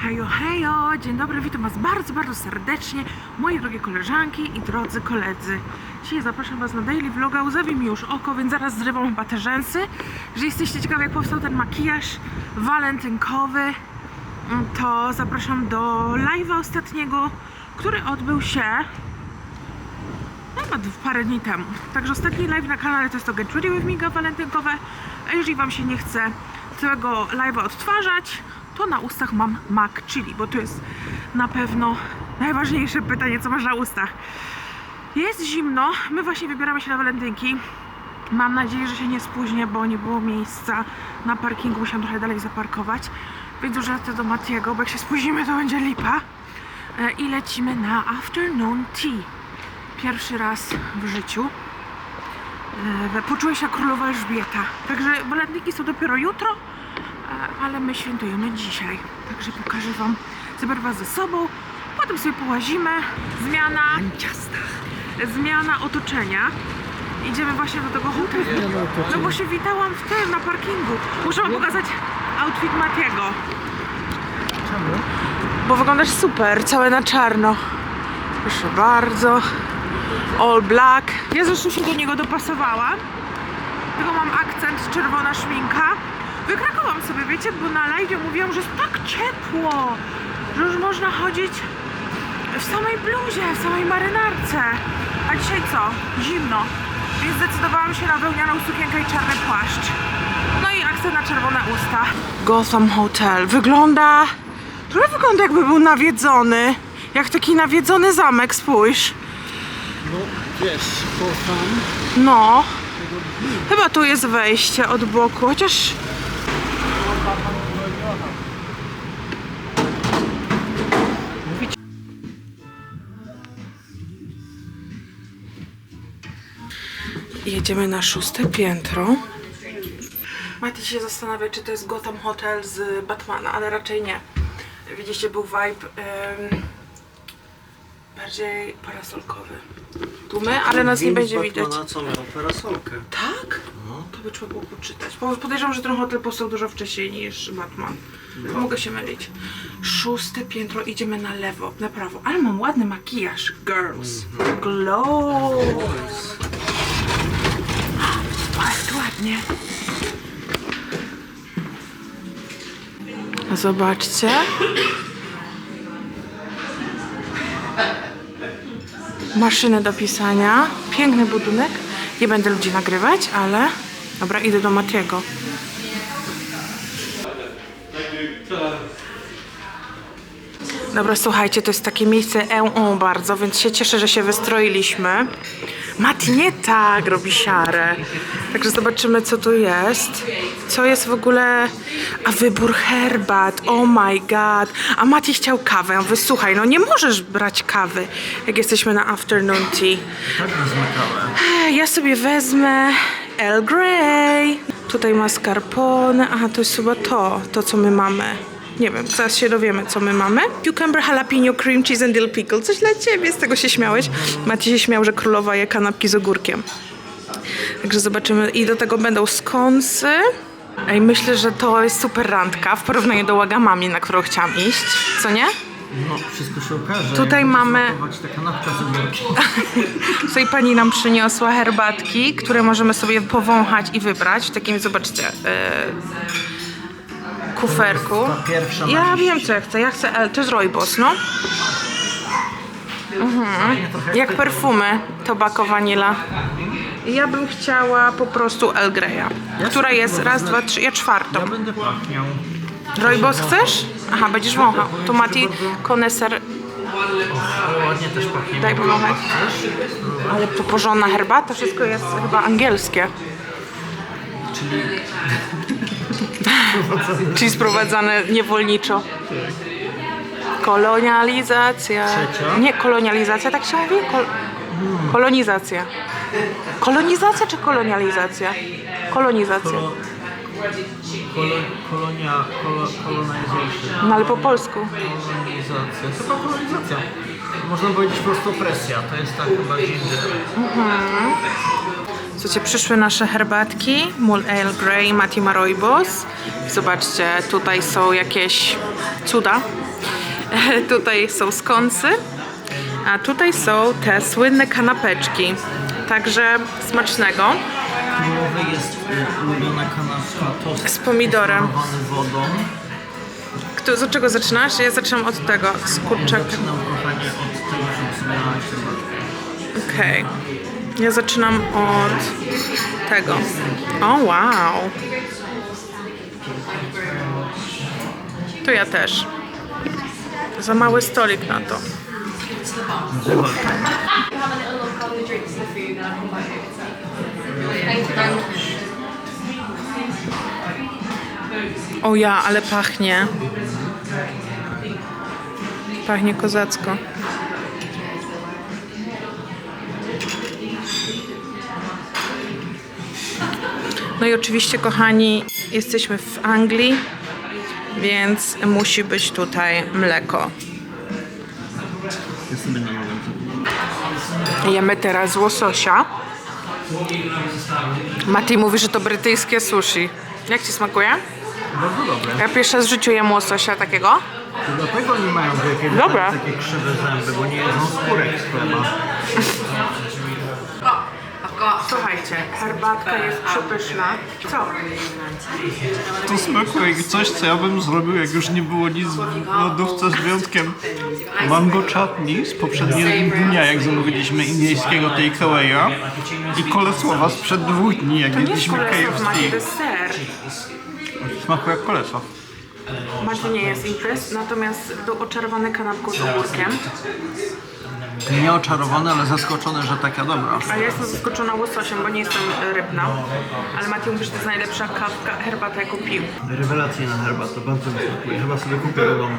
Hejo, hejo, dzień dobry, witam Was bardzo, bardzo serdecznie, moje drogie koleżanki i drodzy koledzy. Dzisiaj zapraszam Was na daily vloga, łzawi mi już oko, więc zaraz zrywam chyba rzęsy. Jeżeli jesteście ciekawi, jak powstał ten makijaż walentynkowy, to zapraszam do live'a ostatniego, który odbył się nawet parę dni temu. Także ostatni live na kanale to jest to Get Ready With Me walentynkowe. A jeżeli Wam się nie chce całego live'a odtwarzać, to na ustach mam mac chili, bo to jest na pewno najważniejsze pytanie, co masz na ustach. Jest zimno, my właśnie wybieramy się na walentynki. Mam nadzieję, że się nie spóźnię, bo nie było miejsca na parkingu, musiałam trochę dalej zaparkować. Więc już lecę do Matiego, bo jak się spóźnimy, to będzie lipa. E, I lecimy na afternoon tea pierwszy raz w życiu. E, Poczułem się jak królowa Elżbieta. Także walentynki są dopiero jutro, ale my świętujemy dzisiaj. Także pokażę Wam, zabiorę Was ze sobą, potem sobie połazimy. Zmiana zmiana otoczenia. Idziemy właśnie do tego hotelu. No bo się witałam w tym, na parkingu. Muszę Wam pokazać outfit Matiego. Czemu? Bo wyglądasz super, całe na czarno. Proszę bardzo. All black. Ja zresztą się do niego dopasowałam. Tylko mam akcent, czerwona szminka. Wykrakowałam sobie, wiecie, bo na live mówiłam, że jest tak ciepło, że już można chodzić w samej bluzie, w samej marynarce. A dzisiaj co? Zimno. Więc zdecydowałam się na wełnianą sukienkę i czarny płaszcz. No i akcent na czerwone usta. Gotham Hotel. Wygląda... Trochę wygląda jakby był nawiedzony. Jak taki nawiedzony zamek, spójrz. No wiesz, kocham. No. Chyba tu jest wejście od boku, chociaż... Jedziemy na szóste piętro. Mati się zastanawia, czy to jest Gotham Hotel z Batmana, ale raczej nie. Widzicie, był vibe bardziej parasolkowy. Tłumy, ale nas nie będzie widać. Batmana, co miał parasolkę. Tak? To by trzeba było poczytać. Bo podejrzewam, że ten hotel powstał dużo wcześniej niż Batman. Mogę się mylić. Szóste piętro, idziemy na lewo, na prawo. Ale mam ładny makijaż, girls. Glow. Ładnie. Zobaczcie. Maszyny do pisania. Piękny budynek. Nie będę ludzi nagrywać, ale... Dobra, idę do Matiego. Dobra, słuchajcie, to jest takie miejsce e bardzo, więc się cieszę, że się wystroiliśmy. Mati nie tak robi siarę. Także zobaczymy, co tu jest. Co jest w ogóle... A wybór herbat, oh my god. A Mati chciał kawę. Ja mówię, słuchaj, no nie możesz brać kawy, jak jesteśmy na afternoon tea. Tak rozmykałem. Ja sobie wezmę Earl Grey. Tutaj mascarpone. Aha, to jest chyba to, to co my mamy. Nie wiem, zaraz się dowiemy, co my mamy. Cucumber, jalapeno, cream cheese and dill pickle. Coś dla ciebie, z tego się śmiałeś. Macie się śmiał, że królowa je kanapki z ogórkiem. Także zobaczymy. I do tego będą skonsy. Ej, myślę, że to jest super randka w porównaniu do Wagamami, na którą chciałam iść. Co nie? No, wszystko się okaże. Tutaj mamy- ta kanapka z. Tutaj pani nam przyniosła herbatki, które możemy sobie powąchać i wybrać w takim, zobaczcie, e, kuferku. Pierwsza na Ja wiem, co ja chcę. Ja chcę L, to jest rooibos, no. Trochę Jak perfumy, tobacco vanilla. Ja bym chciała po prostu El Greya, która jest raz, dwa, trzy, ja czwartą. Ja będę pachniał. Rooibos chcesz? Aha, będziesz wąchał. To Mati, koneser, ładnie też pachnie. daj powąchać. Ale to porządna herbata, wszystko jest chyba angielskie. Czyli Czyli sprowadzane niewolniczo. Kolonializacja. Trzecia. Nie, kolonializacja, tak się mówi? Kol kolonizacja. Kolonizacja czy kolonializacja? Kolonizacja. kolo, kolo, kolonia, kolo, colonization. No ale po polsku. Kolonizacja. Chyba kolonizacja. Można powiedzieć po prostu opresja. To jest tak chyba ginger. Słuchajcie, przyszły nasze herbatki. Mul Ale Grey, Mati Maroibos. Zobaczcie, tutaj są jakieś cuda. Tutaj są skąsy, a tutaj są te słynne kanapeczki. Także smacznego. Królowej jest ulubiona kanapka tost Z pomidorem. wodą. Kto, z czego zaczynasz? Ja zaczynam od tego, z. Zaczynam kochanie od tego, że wspomniałaś chyba. Ja zaczynam od tego. O, wow. To ja też. Za mały stolik na to. O ja, ale pachnie. Pachnie kozacko. No i oczywiście, kochani, jesteśmy w Anglii, więc musi być tutaj mleko. Jemy teraz łososia. Mati mówi, że to brytyjskie sushi. Jak ci smakuje? Bardzo dobre. Ja pierwszy raz w życiu jem łososia takiego. To dlatego oni mają wielkie Dobra. takie krzywe zęby, bo nie jedzą skórek z chleba. Słuchajcie, herbatka jest przepyszna. Co? To smakuje jak coś, co ja bym zrobił, jak już nie było nic w lodówce z wyjątkiem mango chutney z poprzedniego dnia, jak zamówiliśmy indyjskiego takeawaya i kolesłowa sprzed dwóch dni, jak To nie jest jedliśmy kolesow, Mati, to KFC. jest ser. Smakuje jak kolesow. Mati nie jest imprez, natomiast był oczarowany kanapką z ogórkiem. Nie oczarowany, ale zaskoczony, że taka dobra. A ja jestem zaskoczona łososiem, bo nie jestem rybna. Ale Mati mówi, że to jest najlepsza kawka, herbata, jaką pił. Rewelacyjna herbata, bardzo mi smakuje. Chyba sobie kupię do domu.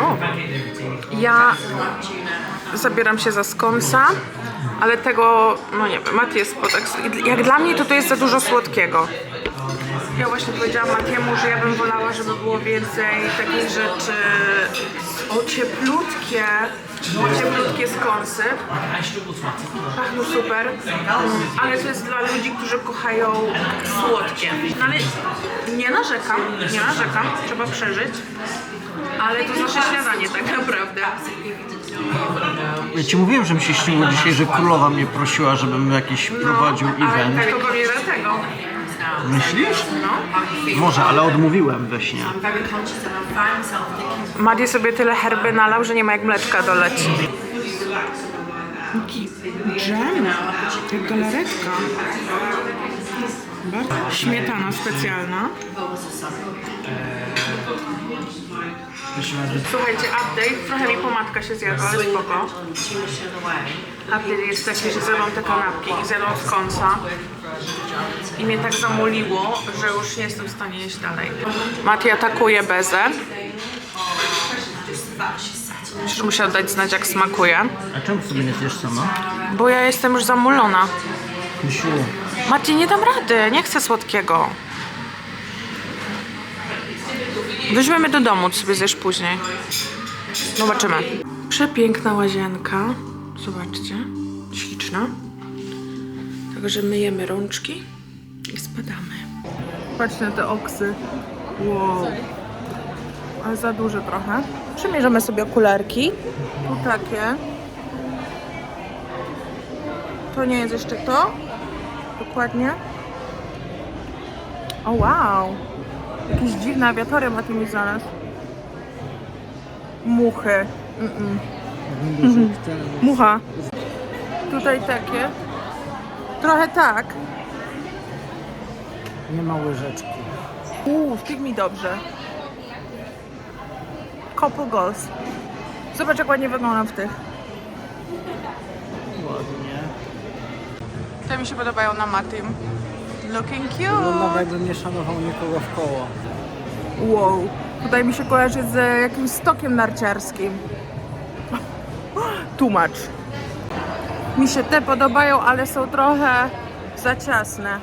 O. Ja zabieram się za skonsa, ale tego, no nie wiem, Mati jest pod... Jak dla mnie to to jest za dużo słodkiego. Ja właśnie powiedziałam Matiemu, że ja bym wolała, żeby było więcej takich rzeczy o cieplutkie, cieplutkie skąsy. Pachną super, ale to jest dla ludzi, którzy kochają słodkie. No ale nie narzekam, nie narzekam, trzeba przeżyć. Ale to nasze śniadanie tak naprawdę. Ja ci mówiłem, że mi się śniło dzisiaj, że królowa mnie prosiła, żebym jakiś prowadził No, ale event. tak to pewnie dlatego. Myślisz? Może, ale odmówiłem we śnie. Madi sobie tyle herby nalał, że nie ma jak mleczka doleć. Jaki dżem, jak galaretka. Śmietana specjalna. Słuchajcie, update. Trochę mi pomadka się zjadła, ale spoko. Update jest taki, że zjadłam te kanapki i zjadłam z kąsa. I mnie tak zamuliło, że już nie jestem w stanie jeść dalej. Mati atakuje bezę. Już musiał dać znać, jak smakuje. A czemu sobie nie zjesz sama? Bo ja jestem już zamulona. Misiu, Mati, nie dam rady, nie chcę słodkiego. Weźmiemy do domu, ty sobie zjesz później. Zobaczymy. Przepiękna łazienka. Zobaczcie. Śliczna. Także myjemy rączki i spadamy. Patrzcie na te oksy. Wow. Ale za duże trochę. Przymierzymy sobie okularki. Tu takie. To nie jest jeszcze to. Dokładnie. O wow. Jakieś dziwne awiatory ma tu mi znalazł. Muchy. Mm-mm. Mucha. Tutaj takie. Trochę tak. nie ma łyżeczki. Uuu, w tych mi dobrze. Couple goals. Zobacz jak ładnie wyglądam w tych. Ładnie. Te mi się podobają na Matym. Looking Wygląda cute. jakby nie szanował nikogo w koło. Wow. Tutaj mi się kojarzy z jakimś stokiem narciarskim. Tłumacz. Mi się te podobają, ale są trochę za ciasne.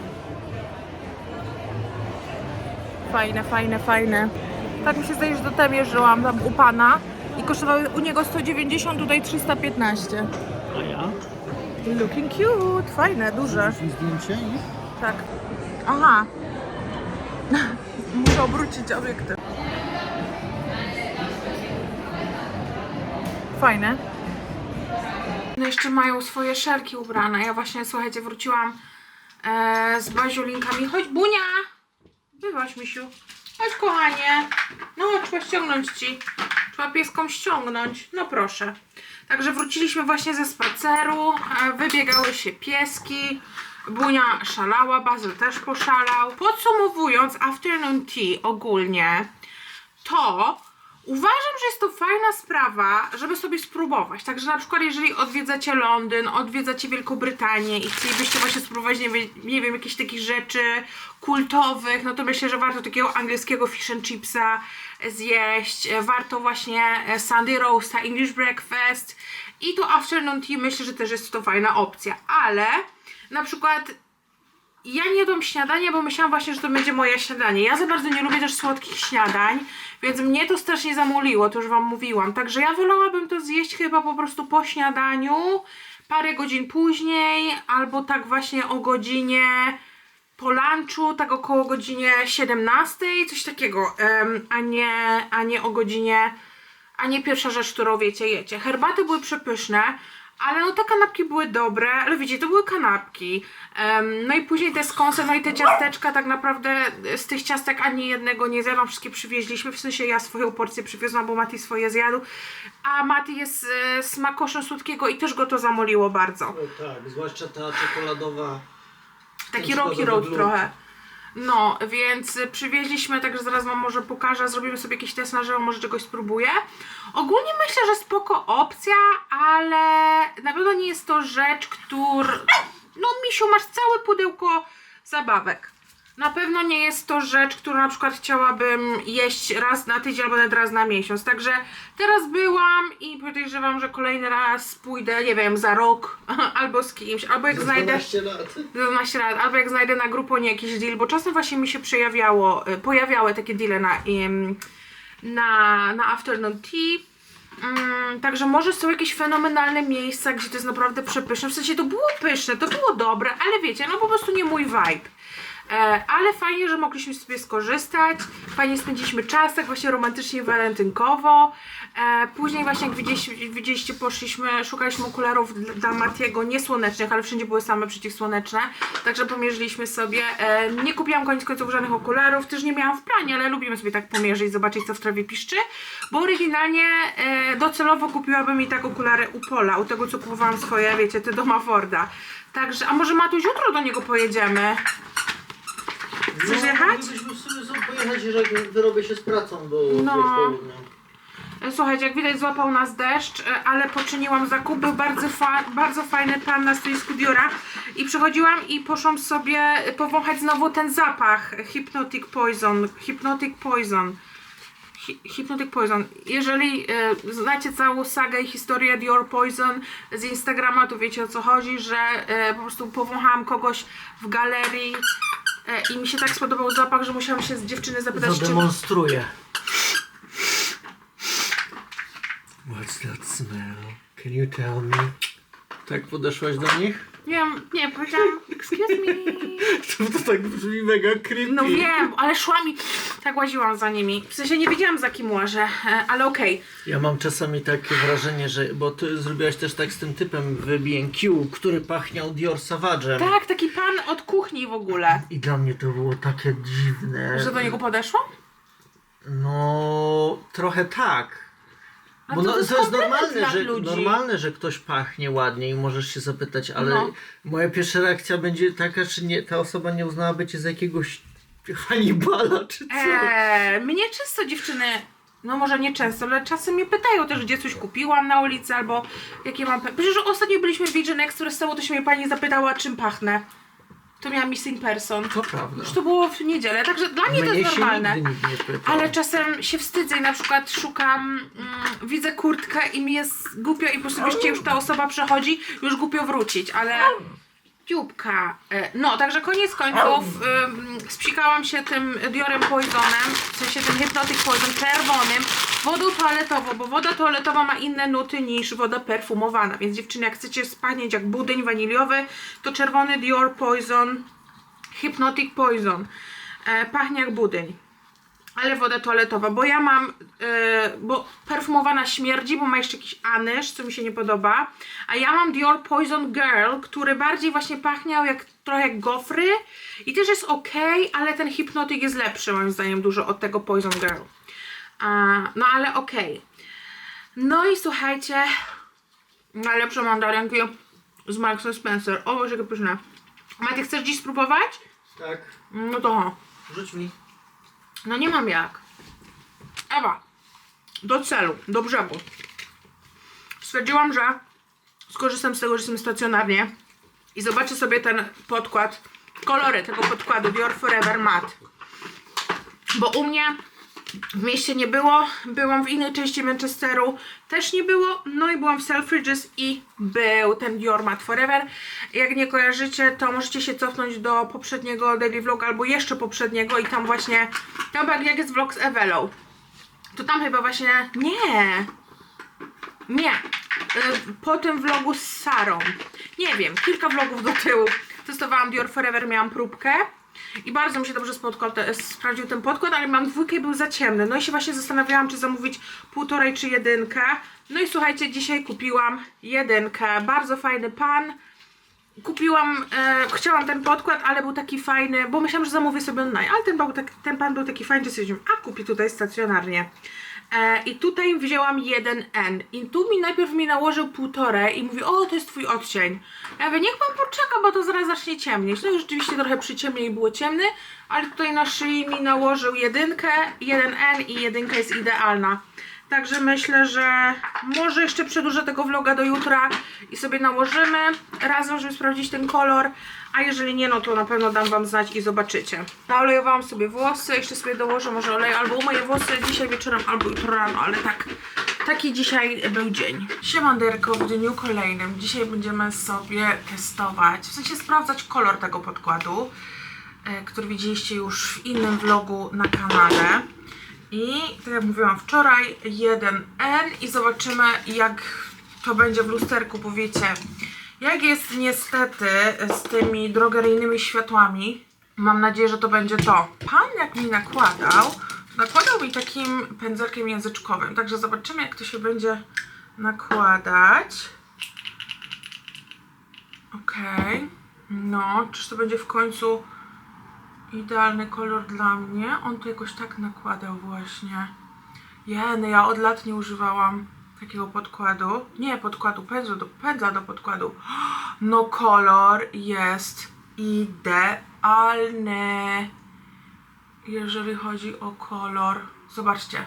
Fajne, fajne, fajne. Tak mi się zdaje, że do tam jeżdżałam tam u pana i kosztowały u niego 190, tutaj 315. A ja? Looking cute, fajne, duże. Zdjęcie i... Tak. Aha. Muszę obrócić obiektyw. Fajne. No jeszcze mają swoje szelki ubrane. Ja właśnie, słuchajcie, wróciłam e, z baziulinkami. Chodź, Bunia! Bywaś, misiu. Chodź, kochanie. No, trzeba ściągnąć ci. Trzeba pieską ściągnąć. No proszę. Także wróciliśmy właśnie ze spaceru. e, Wybiegały się pieski. Bunia szalała, Bazyl też poszalał. Podsumowując, afternoon tea ogólnie, to uważam, że jest to fajna sprawa, żeby sobie spróbować. Także na przykład jeżeli odwiedzacie Londyn, odwiedzacie Wielką Brytanię i chcielibyście właśnie spróbować, nie, nie wiem, jakichś takich rzeczy kultowych, no to myślę, że warto takiego angielskiego fish and chipsa zjeść. Warto właśnie e, Sunday roasta, English breakfast i tu afternoon tea myślę, że też jest to fajna opcja. Ale na przykład ja nie jadłam śniadania, bo myślałam właśnie, że to będzie moje śniadanie. Ja za bardzo nie lubię też słodkich śniadań, więc mnie to strasznie zamuliło, to już wam mówiłam. Także ja wolałabym to zjeść chyba po prostu po śniadaniu, parę godzin później, albo tak właśnie o godzinie po lunchu, tak około godzinie 17, coś takiego, a, nie, a nie o godzinie, a nie pierwsza rzecz, którą wiecie, jecie. Herbaty były przepyszne, ale no te kanapki były dobre, ale widzicie, to były kanapki. Em, no i później te skąse, no i te ciasteczka, tak naprawdę z tych ciastek ani jednego nie zjadłam, wszystkie przywieźliśmy, w sensie ja swoją porcję przywiozłam, bo Mati swoje zjadł, a Mati jest e, smakoszem słodkiego i też go to zamoliło bardzo. O tak, zwłaszcza ta czekoladowa. Taki Ten Rocky Road trochę. No, więc przywieźliśmy, także zaraz wam może pokażę, zrobimy sobie jakiś test na żywo, może czegoś spróbuję. Ogólnie myślę, że spoko opcja, ale na pewno nie jest to rzecz, która... No misiu, masz całe pudełko zabawek. Na pewno nie jest to rzecz, którą na przykład chciałabym jeść raz na tydzień albo nawet raz na miesiąc. Także teraz byłam i podejrzewam, że kolejny raz pójdę, nie wiem, za rok albo z kimś, albo jak znajdę... 12 lat. 12 lat, albo jak znajdę na Gruponie jakiś deal, bo czasem właśnie mi się przejawiało, y, pojawiały takie deale na, na, na Afternoon Tea. Mm, także może są jakieś fenomenalne miejsca, gdzie to jest naprawdę przepyszne. W sensie to było pyszne, to było dobre, ale wiecie, no po prostu nie mój vibe. E, ale fajnie, że mogliśmy sobie skorzystać. Fajnie spędziliśmy czas, tak właśnie romantycznie, walentynkowo. E, później właśnie jak widzieliście, widzieliście, poszliśmy, szukaliśmy okularów dla- Matiego, niesłonecznych, ale wszędzie były same przeciwsłoneczne. Także pomierzyliśmy sobie. E, nie kupiłam koniec końców żadnych okularów, też nie miałam w planie, ale lubimy sobie tak pomierzyć, zobaczyć co w trawie piszczy. Bo oryginalnie docelowo kupiłabym i tak okulary u Pola, u tego co kupowałam swoje, wiecie, te doma Forda. Także, a może Matuś jutro do niego pojedziemy? Chcesz jechać? Moglibyśmy sobie sobie pojechać, jeżeli wyrobię się z pracą do No. wiesz, południa. Słuchajcie, jak widać złapał nas deszcz, e, ale poczyniłam zakup. Był bardzo, fa bardzo fajny pan na stoisku Diora i przychodziłam i poszłam sobie powąchać znowu ten zapach Hypnotic Poison. Hypnotic Poison. Hi- Hypnotic Poison. Jeżeli e, znacie całą sagę i historię Dior Poison z Instagrama, to wiecie o co chodzi, że e, po prostu powąchałam kogoś w galerii e, i mi się tak spodobał zapach, że musiałam się z dziewczyny zapytać, czy... Zademonstruję. What's that smell? Can you tell me? Tak podeszłaś do nich? Nie wiem, nie, powiedziałam, excuse me. To, to tak brzmi mega creepy. No wiem, ale szłam i tak łaziłam za nimi. W sensie nie wiedziałam za kim łażę, e, ale okej. Ja mam czasami takie wrażenie, że. Bo ty zrobiłaś też tak z tym typem w BQ, który pachniał Dior Savage'em. Tak, taki pan od kuchni w ogóle. I dla mnie to było takie dziwne. Że do niego podeszłam? No, trochę tak. Bo to no, to jest normalne dla że, ludzi. normalne, że ktoś pachnie ładnie i możesz się zapytać, ale No. moja pierwsza reakcja będzie taka, czy nie, ta osoba nie uznałaby cię za jakiegoś Hannibala, czy co? Eee, mnie często dziewczyny, no może nie często, ale czasem mnie pytają też, gdzie coś kupiłam na ulicy albo jakie mam... pe- Przecież ostatnio byliśmy w Vision Expressowo, to się mnie pani zapytała, czym pachnę. To miała missing person. To prawda. Już to było w niedzielę, także dla mnie to Mnie jest się normalne. nigdy nikt nie pytał. Ale czasem się wstydzę i na przykład szukam, mm, widzę kurtkę i mi jest głupio i po prostu już ta osoba przechodzi, już głupio wrócić, ale piłka. E, No, także koniec końców ym, spsikałam się tym Diorem Poisonem, w sensie tym Hypnotic Poison czerwonym, wodą toaletową, bo woda toaletowa ma inne nuty niż woda perfumowana, więc dziewczyny, jak chcecie spachnieć jak budyń waniliowy, to czerwony Dior Poison, Hypnotic Poison, e, pachnie jak budyń. ale woda toaletowa, bo ja mam, e, bo perfumowana śmierdzi, bo ma jeszcze jakiś anyż, co mi się nie podoba, a ja mam Dior Poison Girl, który bardziej właśnie pachniał jak trochę jak gofry i też jest ok, ale ten hipnotyk jest lepszy moim zdaniem dużo od tego Poison Girl. No ale okej. No i słuchajcie, najlepsze mandarynki z Marks Spencer. O, jakie pyszne. Maty, chcesz dziś spróbować? Tak. No to ho. Rzuć mi. No nie mam jak. Ewa, do celu, do brzegu. Stwierdziłam, że skorzystam z tego, że jestem stacjonarnie i zobaczę sobie ten podkład, kolory tego podkładu Dior Forever Matte. Bo u mnie w mieście nie było, byłam w innej części Manchesteru, też nie było, no i byłam w Selfridges i był ten Dior Matte Forever. Jak nie kojarzycie, to możecie się cofnąć do poprzedniego daily vlog albo jeszcze poprzedniego i tam właśnie, tam jak jest vlog z Ewelą, to tam chyba właśnie, nie, nie, Y, po tym vlogu z Sarą, nie wiem, kilka vlogów do tyłu. Testowałam Dior Forever, miałam próbkę i bardzo mi się dobrze sprawdził ten podkład, ale mam dwójkę i był za ciemny. No i się właśnie zastanawiałam, czy zamówić półtorej czy jedynkę. No i słuchajcie, dzisiaj kupiłam jedynkę. Bardzo fajny pan. Kupiłam, e, chciałam ten podkład, ale był taki fajny, bo myślałam, że zamówię sobie online, ale ten, tak, ten pan był taki fajny, że stwierdziłam, a kupię tutaj stacjonarnie. E, I tutaj wzięłam 1N i tu mi najpierw mi nałożył półtorej i mówi, o to jest twój odcień. Ja mówię, niech pan poczeka, bo to zaraz zacznie ciemnieć. No i rzeczywiście trochę przyciemniej i było ciemny, ale tutaj na szyi mi nałożył jedynkę, 1N i jedynka jest idealna. Także myślę, że może jeszcze przedłużę tego vloga do jutra i sobie nałożymy razem, żeby sprawdzić ten kolor. A jeżeli nie, no to na pewno dam wam znać i zobaczycie. Naolejowałam sobie włosy, jeszcze sobie dołożę może olej albo umyję włosy dzisiaj wieczorem, albo jutro rano, ale tak, taki dzisiaj był dzień. Siemanderko w dniu kolejnym. Dzisiaj będziemy sobie testować, w sensie sprawdzać kolor tego podkładu, e, który widzieliście już w innym vlogu na kanale. I tak jak mówiłam wczoraj, 1N i zobaczymy jak to będzie w lusterku, bo wiecie, jak jest niestety z tymi drogeryjnymi światłami. Mam nadzieję, że to będzie to. Pan jak mi nakładał, nakładał mi takim pędzelkiem języczkowym, także zobaczymy jak to się będzie nakładać. Okej, no, czyż to będzie w końcu idealny kolor dla mnie. On tu jakoś tak nakładał właśnie. Jeny, ja od lat nie używałam takiego podkładu. Nie podkładu, pędzla do, pędzla do podkładu. No kolor jest idealny. Jeżeli chodzi o kolor. Zobaczcie.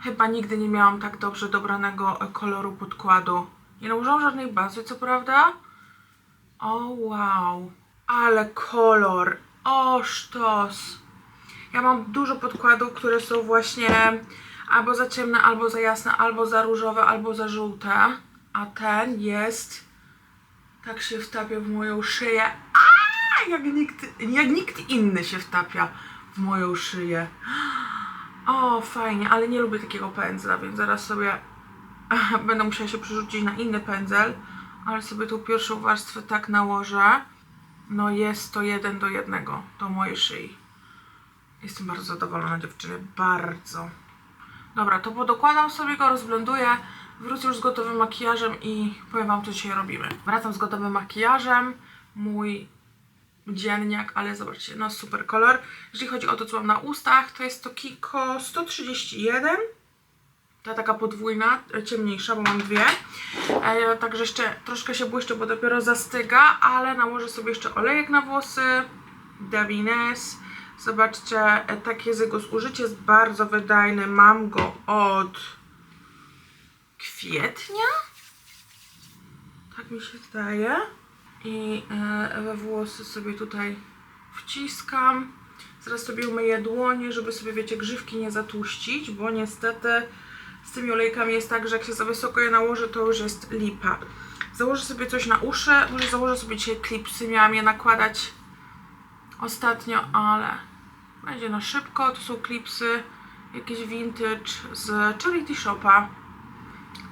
Chyba nigdy nie miałam tak dobrze dobranego e, koloru podkładu. Nie nałożyłam żadnej bazy, co prawda. O wow. Ale kolor. O sztos. Ja mam dużo podkładów, które są właśnie albo za ciemne, albo za jasne, albo za różowe, albo za żółte. A ten jest... Tak się wtapia w moją szyję. A, jak nikt, jak nikt inny się wtapia w moją szyję. O, fajnie, ale nie lubię takiego pędzla, więc zaraz sobie będę musiała się przerzucić na inny pędzel, ale sobie tą pierwszą warstwę tak nałożę. No jest to jeden do jednego do mojej szyi. Jestem bardzo zadowolona dziewczyny, bardzo. Dobra, to podokładam sobie go, rozblenduję, wrócę już z gotowym makijażem i powiem wam co dzisiaj robimy. Wracam z gotowym makijażem, mój dzienniak, ale zobaczcie, no super kolor. Jeżeli chodzi o to co mam na ustach, to jest to Kiko 131. Ta taka podwójna, ciemniejsza, bo mam dwie. E, także jeszcze troszkę się błyszczy, bo dopiero zastyga, ale nałożę sobie jeszcze olejek na włosy. Davines. Zobaczcie, e, tak jest jego zużycie, jest bardzo wydajny. Mam go od kwietnia? Tak mi się zdaje. I e, we włosy sobie tutaj wciskam. Zaraz sobie umyję dłonie, żeby sobie, wiecie, grzywki nie zatłuścić, bo niestety z tymi olejkami jest tak, że jak się za wysoko je nałoży, to już jest lipa. Założę sobie coś na uszy, może założę sobie dzisiaj klipsy, miałam je nakładać ostatnio, ale będzie na szybko. To są klipsy jakieś vintage z Charity Shopa.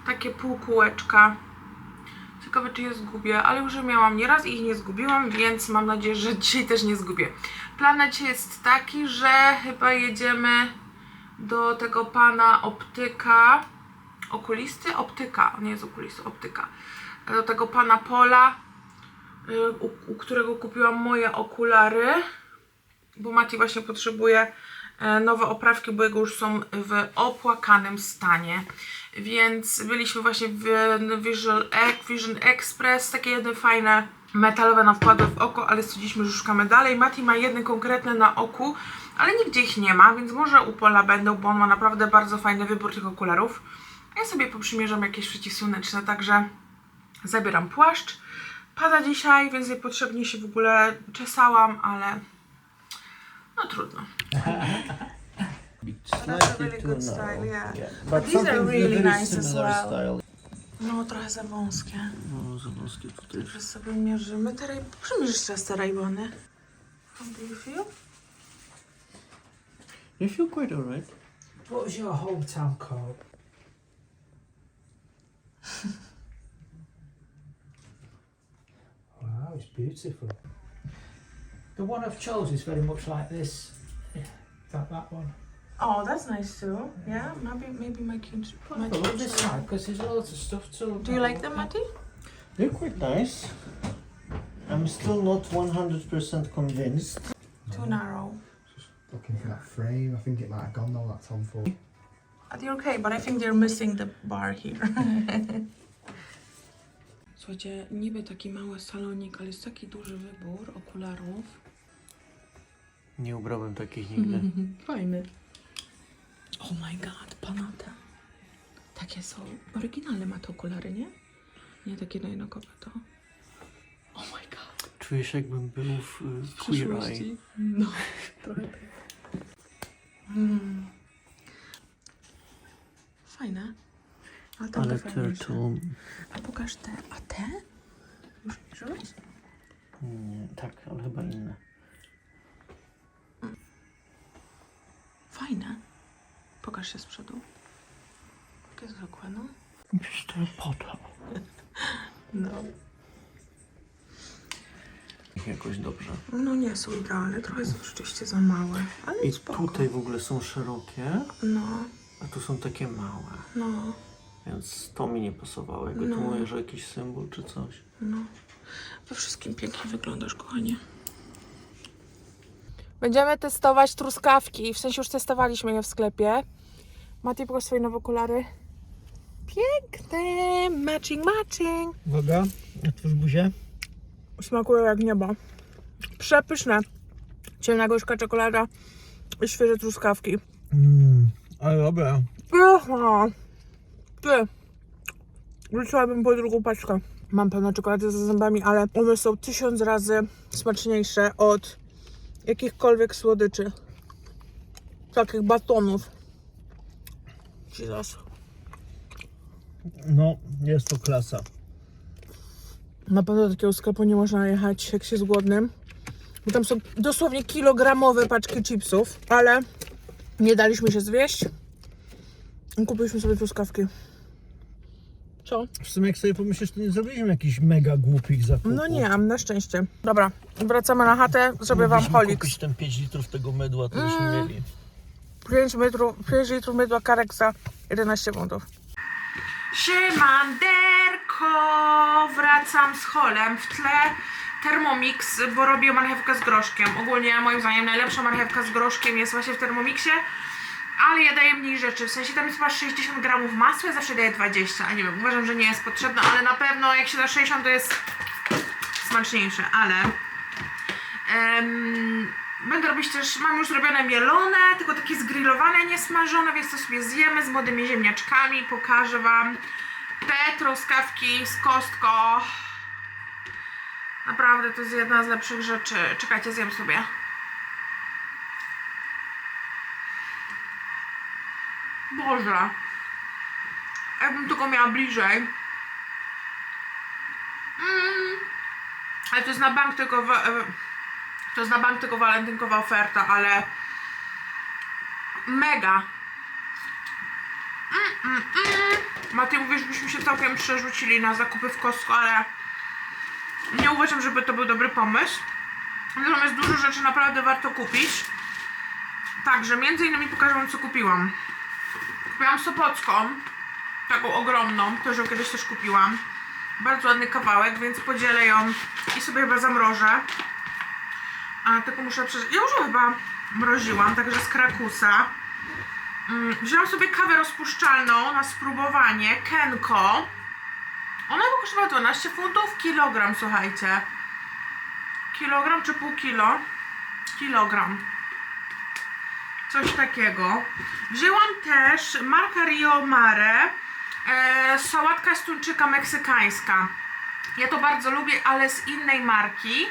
Takie półkółeczka. Ciekawe czy je zgubię, ale już miałam nieraz i ich nie zgubiłam, więc mam nadzieję, że dzisiaj też nie zgubię. Plan dzisiaj jest taki, że chyba jedziemy do tego pana optyka, okulisty? Optyka, nie jest okulisty, optyka. Do tego pana Pola, u, u którego kupiłam moje okulary, bo Mati właśnie potrzebuje e, nowe oprawki, bo jego już są w opłakanym stanie. Więc byliśmy właśnie w Visual, Vision Express, takie jedne fajne metalowe na wkłady w oko, ale stwierdziliśmy, że szukamy dalej. Mati ma jedne konkretne na oku, ale nigdzie ich nie ma, więc może u Pola będą, bo on ma naprawdę bardzo fajny wybór tych okularów. Ja sobie poprzymierzam jakieś przeciwsłoneczne, także zabieram płaszcz. Pada dzisiaj, więc niepotrzebnie się w ogóle czesałam, ale no trudno. Slightly really too good narrow. style, yeah. But these are something really very nice as similar well. style. No trochę za wąskie. No, za wąskie tutaj. Teraz sobie mierzymy. Teraz przymierzysz teraz te rajbony. How do you feel? You feel quite alright. What was your hometown called? it's beautiful. The one I've chosen is very much like this. That that one. Oh, that's nice too. Yeah, maybe maybe my kids. I My love this kids side because there's loads of stuff to look Do you at. like them, Matty? They're quite nice. I'm still not 100% convinced. Too narrow. Looking for that frame, I think it might have gone though, that Tom Ford. Are They're okay, but I think they're missing the bar here. Słuchajcie, niby taki mały salonik, ale jest taki duży wybór okularów. Nie ubrałem takich nigdy. Fajny. Oh my god, panate. Takie są. Oryginalne ma te okulary, nie? Nie takie najnokowe to. Oh my god. Czuję się jakbym był w, w Queer Eye. No, trochę tak. Mm. Fajne. Ale, tam Ale te fajniejsze. Turtle... A pokaż te. A te? Już mierzyłeś? Nie, tak, ale chyba inne. Fajne. Pokaż się z przodu. Takie zwykłe, no. Mr. Potter. No. Jakoś dobrze. No nie są idealne, trochę są rzeczywiście za małe. Ale I spoko. tutaj w ogóle są szerokie, No, a tu są takie małe. no, Więc to mi nie pasowało. Jakby No. tu mówię, że jakiś symbol czy coś. no. We wszystkim pięknie wyglądasz, kochanie. Będziemy testować truskawki. W sensie już testowaliśmy je w sklepie. Mati, pokaż swoje nowe okulary. Piękne! Matching, matching! Uwaga, otwórz buzię. Smakują jak niebo. Przepyszne. Ciemna gorzka czekolada i świeże truskawki. Mmm, ale dobra. Pycha! Ty! Wróciłabym po drugą paczkę. Mam pełno czekolady za zębami, ale one są tysiąc razy smaczniejsze od jakichkolwiek słodyczy. Takich batonów. Jesus. No, jest to klasa. Na pewno do takiego sklepu nie można jechać, jak się jest głodnym. Bo tam są dosłownie kilogramowe paczki chipsów, ale nie daliśmy się zwieść. I Kupiliśmy sobie truskawki. Co? W sumie jak sobie pomyślisz, to nie zrobiliśmy jakichś mega głupich zakupów. No nie, mam na szczęście. Dobra, wracamy na chatę, zrobię wam Mogliśmy holik. kupić ten 5 litrów tego mydła, to byśmy Mm. mieli. 5 metrów, 5 litrów mydła Kareksa, 11 funtów. Siemanderko! Wracam z holem. W tle Thermomix, bo robię marchewkę z groszkiem. Ogólnie moim zdaniem najlepsza marchewka z groszkiem jest właśnie w Thermomixie. Ale ja daję mniej rzeczy, w sensie tam jest chyba 60 gramów masła, ja zawsze daję 20, a nie wiem, uważam, że nie jest potrzebne, ale na pewno jak się da 60 to jest smaczniejsze, ale będę robić też, mam już zrobione mielone, tylko takie zgrillowane, niesmażone, więc to sobie zjemy z młodymi ziemniaczkami, pokażę wam te truskawki z kostką. Naprawdę to jest jedna z lepszych rzeczy. Czekajcie, zjem sobie. Boże. Jakbym tylko miała bliżej. Mm. Ale to jest na bank tylko... wa- e, To jest na bank tylko walentynkowa oferta, ale... Mega. Mm, mm, mm. Matej, mówisz, żebyśmy się całkiem przerzucili na zakupy w Costco, ale... Nie uważam, żeby to był dobry pomysł. Natomiast dużo rzeczy naprawdę warto kupić. Także między innymi pokażę wam co kupiłam. Kupiłam Sopocką, taką ogromną, też ją kiedyś też kupiłam. Bardzo ładny kawałek, więc podzielę ją i sobie chyba zamrożę. A tylko muszę przeżyć. Ja już chyba mroziłam, także z Krakusa. Mm, Wzięłam sobie kawę rozpuszczalną na spróbowanie, Kenko. Ona chyba kosztowała 12 funtów, kilogram, słuchajcie. Kilogram czy pół kilo? Kilogram. Coś takiego. Wzięłam też marka Rio Mare. E, sałatka z tuńczyka meksykańska. Ja to bardzo lubię, ale z innej marki.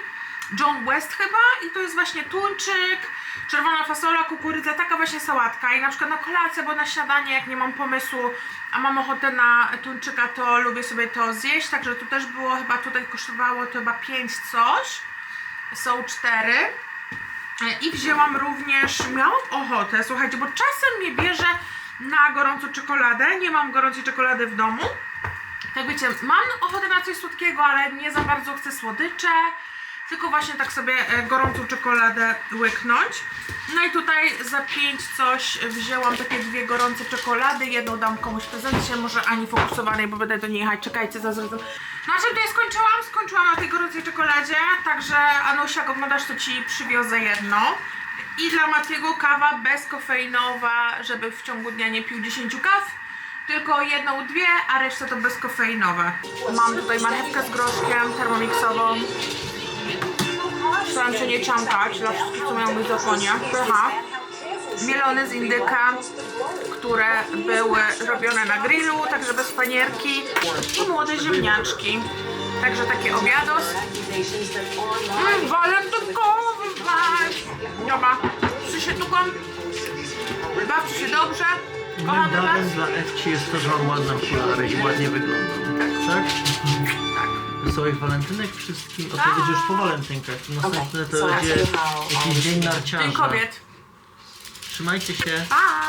John West chyba i to jest właśnie tuńczyk, czerwona fasola, kukurydza, taka właśnie sałatka i na przykład na kolację, bo na śniadanie jak nie mam pomysłu, a mam ochotę na tuńczyka, to lubię sobie to zjeść, także tu też było, chyba tutaj kosztowało to chyba 5 coś, są 4 i wzięłam również, miałam ochotę, słuchajcie, bo czasem mnie bierze na gorącą czekoladę, nie mam gorącej czekolady w domu, tak wiecie, mam ochotę na coś słodkiego, ale nie za bardzo chcę słodycze, tylko właśnie tak sobie e, gorącą czekoladę łyknąć. No i tutaj za 5 coś wzięłam takie dwie gorące czekolady, jedną dam komuś w prezencie, może Ani fokusowanej, bo będę do niej jechać, czekajcie, za zaraz. Na czym tutaj skończyłam? Skończyłam na tej gorącej czekoladzie, także Anusia, jak oglądasz, to Ci przywiozę jedno. I dla Matiego kawa bezkofeinowa, żeby w ciągu dnia nie pił 10 kaw, tylko jedną, dwie, a reszta to bezkofeinowe. Mam tutaj marchewkę z groszkiem, termomixową. Staram się nie ciąkać dla wszystkich, co mają być w zakonie. Pycha. Mielone z indyka, które były robione na grillu, także bez panierki i młode ziemniaczki. Także takie obiados. Mmm, walentynkowy. Dobra, się długą. Bawcie się dobrze. Kochamy was. dla Ewci jest to, że on ładne okulary i ładnie wygląda. Tak? Wesołych walentynek wszystkim. O to będzie już po walentynkach. Następne to będzie jakiś dzień narciarza. Dzień kobiet. Trzymajcie się. Pa!